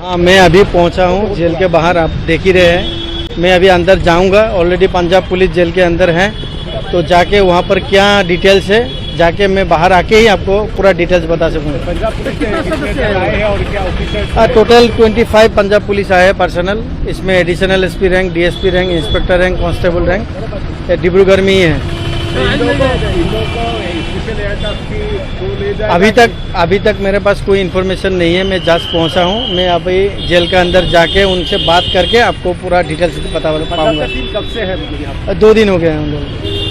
हाँ मैं अभी पहुँचा हूँ जेल के बाहर आप देख ही रहे हैं। मैं अभी अंदर जाऊँगा ऑलरेडी पंजाब पुलिस जेल के अंदर है। तो जाके वहाँ पर क्या डिटेल्स है जाके मैं बाहर आके ही आपको पूरा डिटेल्स बता सकूँगा पंजाब पुलिस के कितने आए हैं? और क्या ऑफिसर हाँ, टोटल 25 पंजाब पुलिस आए हैं पर्सनल इसमें additional SP rank DSP rank inspector rank constable rank ये डिब्रूगढ़ में ही है। अभी तक अभी तक मेरे पास कोई इन्फॉर्मेशन नहीं है मैं जस्ट पहुंचा हूं मैं अभी जेल के अंदर जाके उनसे बात करके आपको पूरा डिटेल्स बता पंजाब पाऊंगा का टीम कब से है मतलब यहाँ पे? दो दिन हो गए हैं हम लोग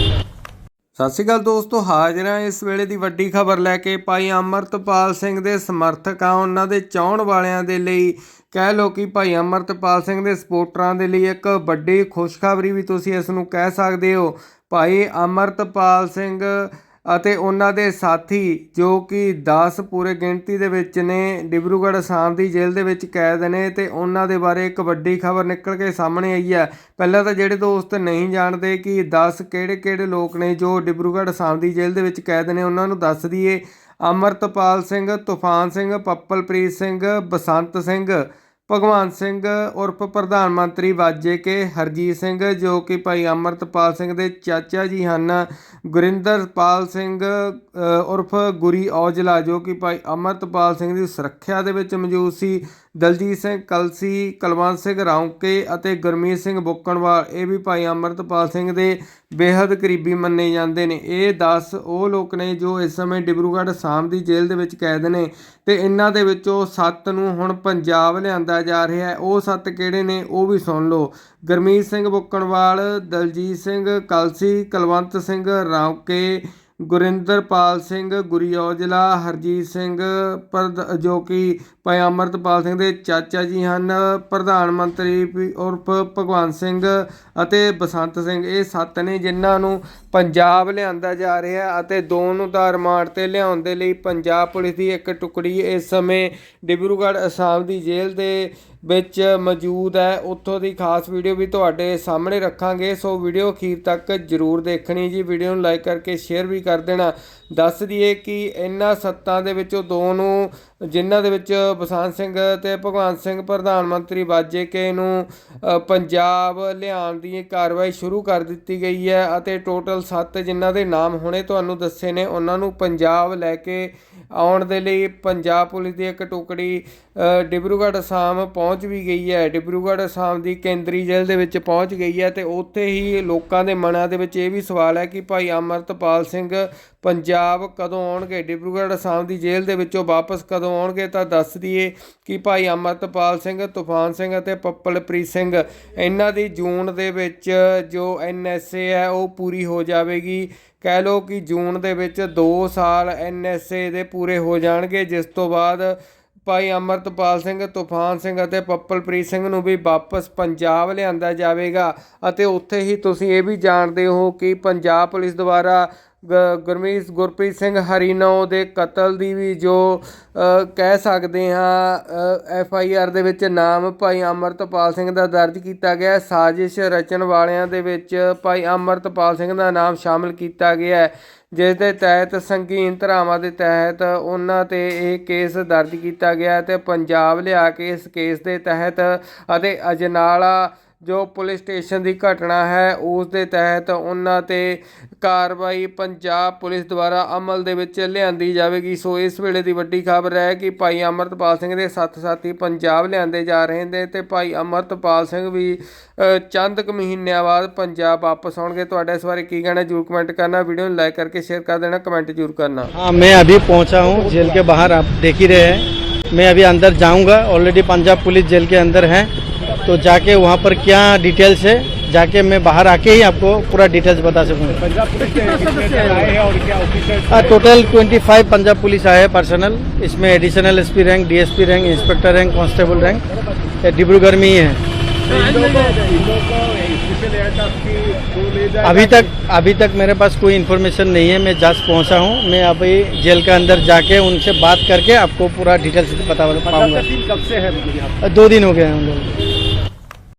ਸਤਿ ਸ਼੍ਰੀ ਅਕਾਲ ਦੋਸਤੋ ਹਾਜ਼ਰ ਹਾਂ ਇਸ ਵੇਲੇ ਦੀ ਵੱਡੀ ਖਬਰ ਲੈ ਕੇ ਭਾਈ ਅਮਰਤਪਾਲ ਸਿੰਘ ਦੇ ਸਮਰਥਕ ਆ ਉਹਨਾਂ ਦੇ ਚਾਹਣ ਵਾਲਿਆਂ ਦੇ ਲਈ ਕਹਿ ਲੋ ਕਿ ਭਾਈ ਅਮਰਤਪਾਲ ਸਿੰਘ ਦੇ ਸਪੋਰਟਰਾਂ ਦੇ ਲਈ ਇੱਕ ਵੱਡੀ ਖੁਸ਼ਖਬਰੀ ਵੀ ਤੁਸੀਂ ਇਸ ਨੂੰ ਕਹਿ ਸਕਦੇ ਹੋ ਭਾਈ ਅਮਰਤਪਾਲ ਸਿੰਘ ਅਤੇ ਉਹਨਾਂ ਦੇ ਸਾਥੀ ਜੋ ਕਿ 10 ਪੂਰੇ ਗਿਣਤੀ ਦੇ ਵਿੱਚ ਨੇ, ਡਿਬਰੂਗੜ੍ਹ ਅਸਾਮ ਦੀ ਜੇਲ੍ਹ ਦੇ ਵਿੱਚ ਕੈਦ ਨੇ ਤੇ ਉਹਨਾਂ ਦੇ ਬਾਰੇ ਇੱਕ ਵੱਡੀ ਖਬਰ ਨਿਕਲ ਕੇ ਸਾਹਮਣੇ ਆਈ ਹੈ। ਪਹਿਲਾਂ ਤਾਂ ਜਿਹੜੇ ਦੋਸਤ ਨਹੀਂ ਜਾਣਦੇ ਕਿ 10 ਕਿਹੜੇ-ਕਿਹੜੇ ਲੋਕ ਨੇ ਜੋ ਡਿਬਰੂਗੜ੍ਹ ਅਸਾਮ ਦੀ ਜੇਲ੍ਹ ਦੇ ਵਿੱਚ ਕੈਦ ਨੇ, ਉਹਨਾਂ ਨੂੰ ਦੱਸ ਦਈਏ। ਅਮਰਤਪਾਲ ਸਿੰਘ, ਤੂਫਾਨ ਸਿੰਘ, ਪੱਪਲਪ੍ਰੀਤ ਸਿੰਘ, ਬਸੰਤ ਸਿੰਘ ਭਗਵਾਨ ਸਿੰਘ ਉਰਫ ਪ੍ਰਧਾਨ ਮੰਤਰੀ ਵਾਜੇ ਕੇ ਹਰਜੀਤ ਸਿੰਘ, ਜੋ ਕਿ ਭਾਈ ਅਮਰਤਪਾਲ ਸਿੰਘ ਦੇ ਚਾਚਾ ਜੀ ਹਨ, ਗੁਰਿੰਦਰਪਾਲ ਸਿੰਘ ਉਰਫ ਗੁਰੀ ਔਜਲਾ, ਜੋ ਕਿ ਭਾਈ ਅਮਰਤਪਾਲ ਸਿੰਘ ਦੀ ਸੁਰੱਖਿਆ ਦੇ ਵਿੱਚ ਮੌਜੂਦ ਸੀ ਦਲਜੀਤ ਸਿੰਘ, ਕਲਸੀ, ਕਲਵੰਤ ਸਿੰਘ ਰੌਂਕੇ ਅਤੇ ਗੁਰਮੀਤ ਸਿੰਘ ਬੁੱਕਣਵਾਲ, ਇਹ ਵੀ ਭਾਈ ਅਮਰਤਪਾਲ ਸਿੰਘ ਦੇ ਬੇਹੱਦ ਕਰੀਬੀ ਮੰਨੇ ਜਾਂਦੇ ਨੇ। ਇਹ 10 ਉਹ ਲੋਕ ਨੇ ਜੋ ਇਸ ਸਮੇਂ ਡਿਬਰੂਗੜ੍ਹ ਅਸਾਮ ਦੀ ਜੇਲ੍ਹ ਦੇ ਵਿੱਚ ਕੈਦ ਨੇ ਤੇ ਇਹਨਾਂ ਦੇ ਵਿੱਚੋਂ 7 ਨੂੰ ਹੁਣ ਪੰਜਾਬ ਲਿਆਂਦਾ ਜਾ ਰਿਹਾ ਹੈ। ਉਹ 7 ਕਿਹੜੇ ਨੇ ਉਹ ਵੀ ਸੁਣ ਲਓ। ਗੁਰਮੀਤ ਸਿੰਘ ਬੁੱਕਣਵਾਲ, ਦਲਜੀਤ ਸਿੰਘ, ਕਲਸੀ, ਕਲਵੰਤ ਸਿੰਘ ਰੌਂਕੇ ਗੁਰਿੰਦਰਪਾਲ ਸਿੰਘ ਗੁਰੀ ਔਜਲਾ ਹਰਜੀਤ ਸਿੰਘ ਪ੍ਰਧ- ਜੋ ਕਿ ਭਾਈ ਅਮਰਤਪਾਲ ਸਿੰਘ ਦੇ ਚਾਚਾ ਜੀ ਹਨ, ਪ੍ਰਧਾਨ ਮੰਤਰੀ ਵੀ ਉਰਫ ਭਗਵੰਤ ਸਿੰਘ ਅਤੇ ਬਸੰਤ ਸਿੰਘ। ਇਹ ਸੱਤ ਨੇ ਜਿਨ੍ਹਾਂ ਨੂੰ ਪੰਜਾਬ ਲਿਆਂਦਾ ਜਾ ਰਿਹਾ ਅਤੇ ਦੋ ਨੂੰ ਤਾਂ ਰਿਮਾਂਡ ਤੇ ਲਿਆਉਣ ਦੇ ਲਈ ਪੰਜਾਬ ਪੁਲਿਸ ਦੀ ਇੱਕ ਟੁਕੜੀ ਇਸ ਸਮੇਂ ਡਿਬਰੂਗੜ੍ਹ ਅਸਾਮ ਦੀ ਜੇਲ੍ਹ ਦੇ ਵਿੱਚ ਮੌਜੂਦ ਹੈ। ਉੱਥੋਂ ਦੀ ਖਾਸ ਵੀਡੀਓ ਵੀ ਤੁਹਾਡੇ ਸਾਹਮਣੇ ਰੱਖਾਂਗੇ। ਸੋ ਵੀਡੀਓ ਅਖੀਰ ਤੱਕ ਜਰੂਰ ਦੇਖਣੀ ਜੀ। ਵੀਡੀਓ ਨੂੰ ਲਾਈਕ ਕਰਕੇ ਸ਼ੇਅਰ ਵੀ ਕਰ ਦੇਣਾ। ਦੱਸ ਦਈਏ ਕਿ ਇਹਨਾਂ ਸੱਤਾਂ ਦੇ ਵਿੱਚੋਂ ਦੋ ਨੂੰ, ਜਿਨ੍ਹਾਂ ਦੇ ਵਿੱਚ ਬਸੰਤ ਸਿੰਘ ਤੇ ਭਗਵੰਤ ਸਿੰਘ, ਪ੍ਰਧਾਨ ਮੰਤਰੀ ਵਾਜੇ ਕੇ ਨੂੰ ਪੰਜਾਬ ਲਿਆਉਣ ਦੀ ਕਾਰਵਾਈ ਸ਼ੁਰੂ ਕਰ ਦਿੱਤੀ ਗਈ ਹੈ ਅਤੇ ਟੋਟਲ 7 ਜਿਨ੍ਹਾਂ ਦੇ ਨਾਮ ਹੁਣੇ ਤੁਹਾਨੂੰ ਦੱਸੇ ਨੇ, ਉਹਨਾਂ ਨੂੰ ਪੰਜਾਬ ਲੈ ਕੇ ਆਉਣ ਦੇ ਲਈ ਪੰਜਾਬ ਪੁਲਿਸ ਦੀ ਇੱਕ ਟੁਕੜੀ ਡਿਬਰੂਗੜ੍ਹ ਅਸਾਮ ਪਹੁੰਚ ਵੀ ਗਈ ਹੈ। ਡਿਬਰੂਗੜ੍ਹ ਅਸਾਮ ਦੀ ਕੇਂਦਰੀ ਜੇਲ੍ਹ ਦੇ ਵਿੱਚ ਪਹੁੰਚ ਗਈ ਹੈ ਤੇ ਉੱਥੇ ਹੀ ਲੋਕਾਂ ਦੇ ਮਨਾਂ ਦੇ ਵਿੱਚ ਇਹ ਵੀ ਸਵਾਲ ਹੈ ਕਿ ਭਾਈ ਅਮਰਤਪਾਲ ਸਿੰਘ ਪੰਜਾਬ ਕਦੋਂ ਆਉਣਗੇ? ਡਿਬਰੂਗੜ੍ਹ ਅਸਾਮ ਦੀ ਜੇਲ੍ਹ ਦੇ ਵਿੱਚੋਂ ਵਾਪਸ ਕਦੋਂ ਆਉਣਗੇ? ਤਾਂ ਦੱਸ ਦਈਏ ਕਿ ਭਾਈ ਅਮਰਤਪਾਲ ਸਿੰਘ, ਤੂਫਾਨ ਸਿੰਘ ਅਤੇ ਪੱਪਲਪ੍ਰੀਤ ਸਿੰਘ, ਇਹਨਾਂ ਦੀ ਜੂਨ ਦੇ ਵਿੱਚ ਜੋ ਐਨਐਸਏ ਹੈ, ਉਹ ਪੂਰੀ ਹੋ ਜਾਵੇਗੀ। ਕਹਿ ਲਓ ਕਿ ਜੂਨ ਦੇ ਵਿੱਚ 2 ਸਾਲ ਐਨਐਸਏ ਦੇ ਪੂਰੇ ਹੋ ਜਾਣਗੇ, ਜਿਸ ਤੋਂ ਬਾਅਦ ਭਾਈ ਅਮਰਤਪਾਲ ਸਿੰਘ, ਤੂਫਾਨ ਸਿੰਘ ਅਤੇ ਪੱਪਲਪ੍ਰੀਤ ਸਿੰਘ ਨੂੰ ਵੀ ਵਾਪਸ ਪੰਜਾਬ ਲਿਆਂਦਾ ਜਾਵੇਗਾ। ਅਤੇ ਉੱਥੇ ਹੀ ਤੁਸੀਂ ਇਹ ਵੀ ਜਾਣਦੇ ਹੋ ਕਿ ਪੰਜਾਬ ਪੁਲਿਸ ਦੁਆਰਾ ਗੁਰਮੀਤ, ਗੁਰਪ੍ਰੀਤ ਸਿੰਘ ਹਰੀਨੋ ਦੇ ਕਤਲ ਦੀ ਵੀ ਜੋ ਕਹਿ ਸਕਦੇ ਹਾਂ ਐਫ ਆਈ ਆਰ ਦੇ ਵਿੱਚ ਨਾਮ ਭਾਈ ਅਮਰਤਪਾਲ ਸਿੰਘ ਦਾ ਦਰਜ ਕੀਤਾ ਗਿਆ ਸਾਜ਼ਿਸ਼ ਰਚਣ ਵਾਲਿਆਂ ਦੇ ਵਿੱਚ ਭਾਈ ਅਮਰਤਪਾਲ ਸਿੰਘ ਦਾ ਨਾਮ ਸ਼ਾਮਲ ਕੀਤਾ ਗਿਆ ਹੈ, ਜਿਸ ਦੇ ਤਹਿਤ ਸੰਗੀਨ ਧਾਰਾਵਾਂ ਦੇ ਤਹਿਤ ਉਹਨਾਂ ਤੇ ਇਹ ਕੇਸ ਦਰਜ ਕੀਤਾ ਗਿਆ ਹੈ ਤੇ ਪੰਜਾਬ ਲਿਆ ਕੇ ਇਸ ਕੇਸ ਦੇ ਤਹਿਤ ਅਤੇ ਅਜਨਾਲਾ ਜੋ ਪੁਲਿਸ ਸਟੇਸ਼ਨ ਦੀ ਘਟਨਾ ਹੈ ਉਸ ਦੇ ਤਹਿਤ ਉਹਨਾਂ ਤੇ ਕਾਰਵਾਈ ਪੰਜਾਬ ਪੁਲਿਸ ਦੁਆਰਾ ਅਮਲ ਦੇ ਵਿੱਚ ਲਿਆਂਦੀ ਜਾਵੇਗੀ ਸੋ ਇਸ ਵੇਲੇ ਦੀ ਵੱਡੀ ਖਬਰ ਹੈ ਕਿ ਭਾਈ ਅਮਰਤਪਾਲ ਸਿੰਘ ਦੇ ਸੱਤ ਸਾਥੀ ਪੰਜਾਬ ਲਿਆਂਦੇ ਜਾ ਰਹੇ ਨੇ ਤੇ ਭਾਈ ਅਮਰਤਪਾਲ ਸਿੰਘ ਵੀ ਅ, ਚੰਦ ਕੁ ਮਹੀਨਿਆਂ ਬਾਅਦ ਪੰਜਾਬ ਵਾਪਸ ਆਉਣਗੇ ਤੁਹਾਡਾ ਇਸ ਬਾਰੇ ਕੀ ਕਹਿਣਾ ਜਰੂਰ ਕਮੈਂਟ ਕਰਨਾ ਵੀਡੀਓ ਨੂੰ ਲਾਈਕ ਕਰਕੇ ਸ਼ੇਅਰ ਕਰ ਦੇਣਾ ਕਮੈਂਟ ਜਰੂਰ ਕਰਨਾ हाँ मैं अभी पहुंचा हूं जेल के बाहर आप देख ही रहे हैं मैं अभी अंदर जाऊंगा ऑलरेडी पंजाब पुलिस जेल के अंदर है तो जाके वहाँ पर क्या डिटेल्स है? जाके मैं बाहर आके ही आपको पूरा डिटेल्स बता सकूँगा पंजाब पुलिस के कितने आए हैं और क्या ऑफिसर हाँ, टोटल 25 पंजाब पुलिस आए हैं पर्सनल इसमें additional SP rank DSP rank inspector rank constable rank Dibrugarh में ही है। अभी तक अभी तक मेरे पास कोई इन्फॉर्मेशन नहीं है। मैं जस्ट पहुँचा हूँ। मैं अभी जेल के अंदर जाके उनसे बात करके आपको पूरा डिटेल्स बता पाऊँगा। कब से है? दो दिन हो गए हैं उन लोग।